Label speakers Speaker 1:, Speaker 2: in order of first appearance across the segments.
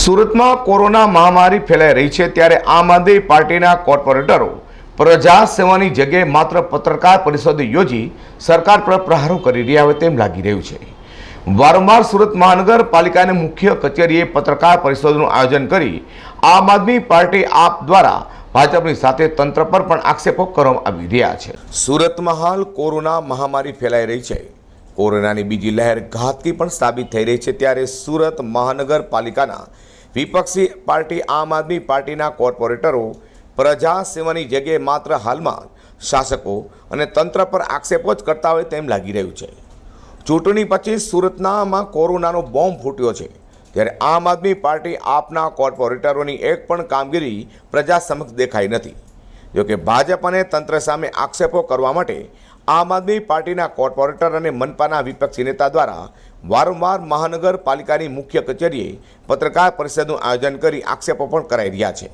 Speaker 1: સુરતમાં કોરોના મહામારી ફેલાઈ રહી છે ત્યારે આમ આદમી પાર્ટીના કોર્પોરેટરો પ્રજા સેવાની જગ્યાએ માત્ર પત્રકાર પરિષદ યોજી સરકાર પર પ્રહારો કરી રહ્યા હોય તેમ લાગી રહ્યું છે. વારંવાર સુરત મહાનગરપાલિકાની મુખ્ય કચેરીએ પત્રકાર પરિષદનું આયોજન કરી આમ આદમી પાર્ટી આપ દ્વારા ભાજપની સાથે તંત્ર પર પણ આક્ષેપો કરવામાં આવી રહ્યા છે. સુરતમાં હાલ કોરોના મહામારી ફેલાઈ રહી છે. કોરોનાની બીજી લહેર ઘાતકી પણ સાબિત થઈ રહી છે ત્યારે સુરત મહાનગરપાલિકાના વિપક્ષી પાર્ટી, આમ આદમી પાર્ટીના કોર્પોરેટરો પ્રજા સેવાની જગ્યાએ માત્ર હાલમાં શાસકો અને તંત્ર પર આક્ષેપો જ કરતા હોય તેમ લાગી રહ્યું છે. ચૂંટણી પછી સુરતનામાં કોરોનાનો બોમ્બ ફૂટ્યો છે. ત્યારે આમ આદમી પાર્ટી આપના કોર્પોરેટરોની એક પણ કામગીરી પ્રજા સમક્ષ દેખાઈ નથી. જોકે ભાજપ અને તંત્ર સામે આક્ષેપો કરવા માટે આમ આદમી પાર્ટીના કોર્પોરેટર અને મનપાના વિપક્ષી નેતા દ્વારા વારંવાર મહાનગરપાલિકાની મુખ્ય કચેરીએ પત્રકાર પરિષદનું આયોજન કરી આક્ષેપો પણ કરાઈ રહ્યા છે.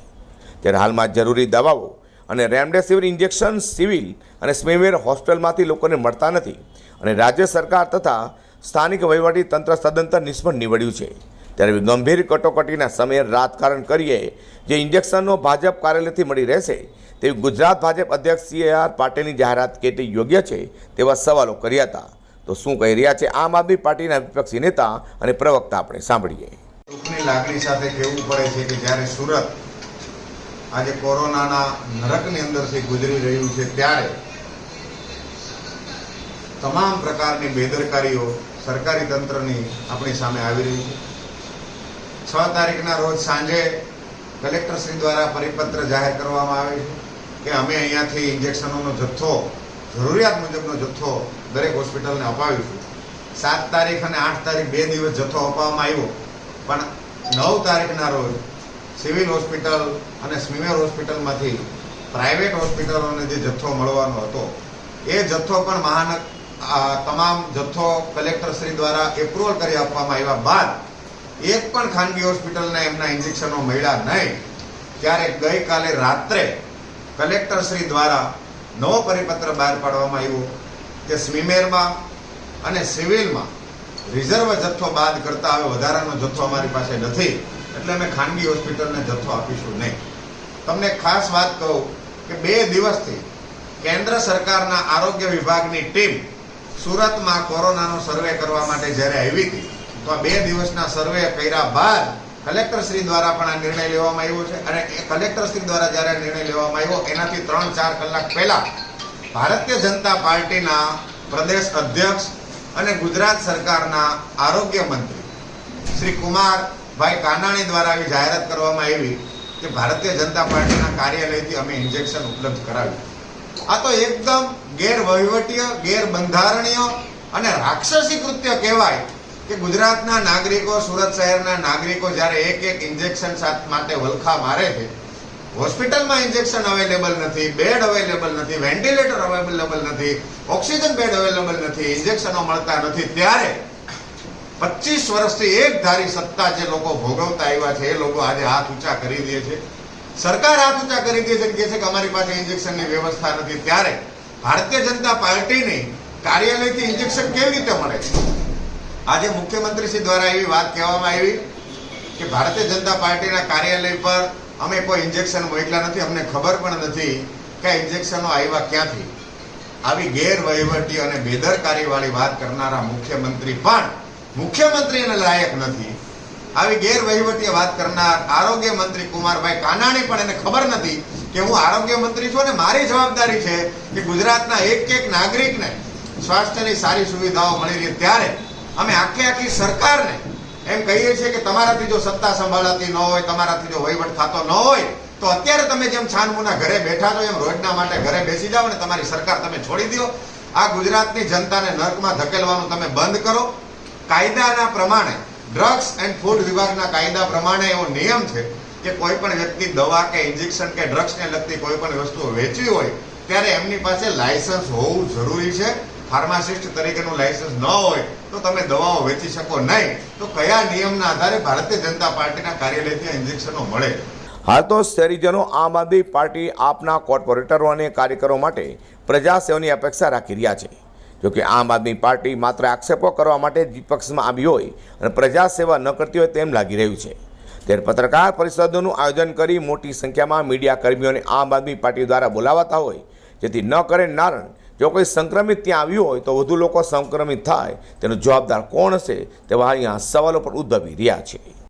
Speaker 1: ત્યારે હાલમાં જરૂરી દવાઓ અને રેમડેસિવિર ઇન્જેક્શન સિવિલ અને સ્મેવેર હોસ્પિટલમાંથી લોકોને મળતા નથી અને રાજ્ય સરકાર તથા સ્થાનિક વહીવટી તંત્ર સદંતર નિષ્ફળ નીવડ્યું છે. ત્યારે ગંભીર કટોકટીના સમયે રાજકારણ કરીએ, જે ઇન્જેક્શનનો ભાજપ કાર્યાલયથી મળી રહેશે, તેવી ગુજરાત ભાજપ અધ્યક્ષ સી. આર. પાટીલની જાહેરાત કેટલી યોગ્ય છે તેવા સવાલો કર્યા હતા. તો શું કહી રહ્યા છે આમ આદમી પાર્ટીના વિપક્ષી નેતા અને પ્રવક્તા આપણે સાંભળીએ.
Speaker 2: દુઃખની લાગણી સાથે કહેવું પડે છે કે જ્યારે સુરત આજે કોરોનાના નરકની અંદરથી ગુજરી રહ્યું છે ત્યારે તમામ પ્રકારની બેદરકારીઓ સરકારી તંત્રની આપણી સામે આવી રહી છે. છ તારીખના રોજ સાંજે કલેક્ટરશ્રી દ્વારા પરિપત્ર જાહેર કરવામાં આવે છે કે અમે અહીંયાથી ઇન્જેક્શનોનો જથ્થો, જરૂરિયાત મુજબનો જથ્થો દરેક હોસ્પિટલને અપાવીશું. સાત તારીખ અને આઠ તારીખ બે દિવસ જથ્થો અપાવવામાં આવ્યો. પણ નવ તારીખના રોજ સિવિલ હોસ્પિટલ અને સ્મીમેર હોસ્પિટલમાંથી પ્રાઇવેટ હોસ્પિટલોને જે જથ્થો મળવાનો હતો, એ જથ્થો પણ મહાનગ આ તમામ જથ્થો કલેક્ટરશ્રી દ્વારા એપ્રુવલ કરી આપવામાં આવ્યા બાદ એક પણ ખાનગી હોસ્પિટલને એમના ઇન્જેક્શનો મળ્યા નહીં. ત્યારે ગઈકાલે રાત્રે કલેક્ટરશ્રી દ્વારા નવો પરિપત્ર બહાર પાડવામાં આવ્યો કે સ્મીમેરમાં અને સિવિલમાં રિઝર્વ જથ્થો બાદ કરતા હવે વધારાનો જથ્થો અમારી પાસે નથી. એટલે અમે ખાનગી હોસ્પિટલને જથ્થો આપીશું નહીં. તમને ખાસ વાત કહું કે બે દિવસથી કેન્દ્ર સરકારના આરોગ્ય વિભાગની ટીમ સુરતમાં કોરોનાનો સર્વે કરવા માટે જ્યારે આવી હતી તો આ બે દિવસના સર્વે કર્યા બાદ કલેક્ટરશ્રી દ્વારા પણ આ નિર્ણય લેવામાં આવ્યો છે. અને એ કલેક્ટરશ્રી દ્વારા જ્યારે નિર્ણય લેવામાં આવ્યો, એનાથી ત્રણ ચાર કલાક પહેલા ભારતીય જનતા પાર્ટીના પ્રદેશ અધ્યક્ષ અને ગુજરાત સરકારના આરોગ્ય મંત્રી શ્રી કુમારભાઈ કાનાણી દ્વારા આવી જાહેરાત કરવામાં આવી કે ભારતીય જનતા પાર્ટીના કાર્યાલયથી અમે ઇન્જેક્શન ઉપલબ્ધ કરાવ્યું. આ તો એકદમ ગેરવહીવટીય, ગેરબંધારણીય અને રાક્ષસી કૃત્ય કહેવાય કે ગુજરાતના નાગરિકો, સુરત શહેરના નાગરિકો જ્યારે એક એક ઇન્જેક્શન માટે વલખા મારે છે, હોસ્પિટલમાં ઇન્જેક્શન અવેલેબલ નથી બેડ અવેલેબલ નથી વેન્ટિલેટર અવેલેબલ નથી ઓક્સિજન બેડ અવેલેબલ નથી ઇન્જેક્શનો મળતા નથી. ત્યારે પચીસ વર્ષથી એક ધારી સત્તા જે લોકો ભોગવતા આવ્યા છે, એ લોકો આજે હાથ ઊંચા કરી દે છે. સરકાર હાથ ઊંચા કરી દે છે કે છે કે અમારી પાસે ઇન્જેક્શનની વ્યવસ્થા નથી. ત્યારે ભારતીય જનતા પાર્ટીની કાર્યાલયથી ઇન્જેક્શન કેવી રીતે મળે? છે આજે મુખ્યમંત્રીશ્રી દ્વારા એવી વાત કહેવામાં આવી કે ભારતીય જનતા પાર્ટીના કાર્યાલય પર અમે કોઈ ઇન્જેક્શન મોકલ્યા નથી, અમને ખબર પણ નથી કે ઇન્જેક્શનો આવ્યા ક્યાંથી. આવી ગેરવહીવટી અને બેદરકારીવાળી વાત કરનારા મુખ્યમંત્રી પણ મુખ્યમંત્રીને લાયક નથી. આવી ગેરવહીવટી વાત કરનાર આરોગ્ય મંત્રી કુમારભાઈ કાનાણી પણ એને ખબર નથી કે હું આરોગ્ય મંત્રી છું અને મારી જવાબદારી છે કે ગુજરાતના એક એક નાગરિકને સ્વાસ્થ્યની સારી સુવિધાઓ મળી રહે ત્યારે અમે આખી આખી સરકારને એમ કહીએ છીએ કે તમારાથી જો સત્તા સંભાળાતી ન હોય, તમારાથી જો વહીવટ થતો ન હોય, તો અત્યારે તમે જેમ છાનમુના ઘરે બેઠા છો, એમ રોજના માટે ઘરે બેસી જાઓ ને તમારી સરકાર તમે છોડી દો. આ ગુજરાતની જનતાને નર્કમાં ધકેલવાનું તમે બંધ કરો. કાયદાના પ્રમાણે, ડ્રગ્સ એન્ડ ફૂડ વિભાગના કાયદા પ્રમાણે એવો નિયમ છે કે કોઈ પણ વ્યક્તિ દવા કે ઇન્જેક્શન કે ડ્રગ્સને લગતી કોઈ પણ વસ્તુ વેચવી હોય, ત્યારે એમની પાસે લાયસન્સ હોવું જરૂરી છે. ફાર્માસિસ્ટ તરીકેનું લાયસન્સ ન હોય, તો તમે દવાઓ વેચી શકો નહીં. તો કયા નિયમના આધારે ભારતીય જનતા પાર્ટીના કાર્યાલયથી ઇન્જેક્શનો મળે?
Speaker 1: હાલ તો શહેરીજનો આમ આદમી પાર્ટી આપના કોર્પોરેટરો અને કાર્યકરો માટે પ્રજા સેવાની અપેક્ષા રાખી રહ્યા છે. જોકે આમ આદમી પાર્ટી માત્ર આક્ષેપો કરવા માટે વિપક્ષમાં આવી હોય અને પ્રજા સેવા ન કરતી હોય તેમ લાગી રહ્યું છે. ત્યારે પત્રકાર પરિષદોનું આયોજન કરી મોટી સંખ્યામાં મીડિયા કર્મીઓને આમ આદમી પાર્ટી દ્વારા બોલાવાતા હોય, જેથી ન કરે નારણ જો કોઈ સંક્રમિત ત્યાં આવ્યું હોય તો વધુ લોકો સંક્રમિત થાય. તેનો જવાબદાર કોણ હશે? તેવા અહીંયા સવાલો પણ ઉદ્ભવી રહ્યા છે.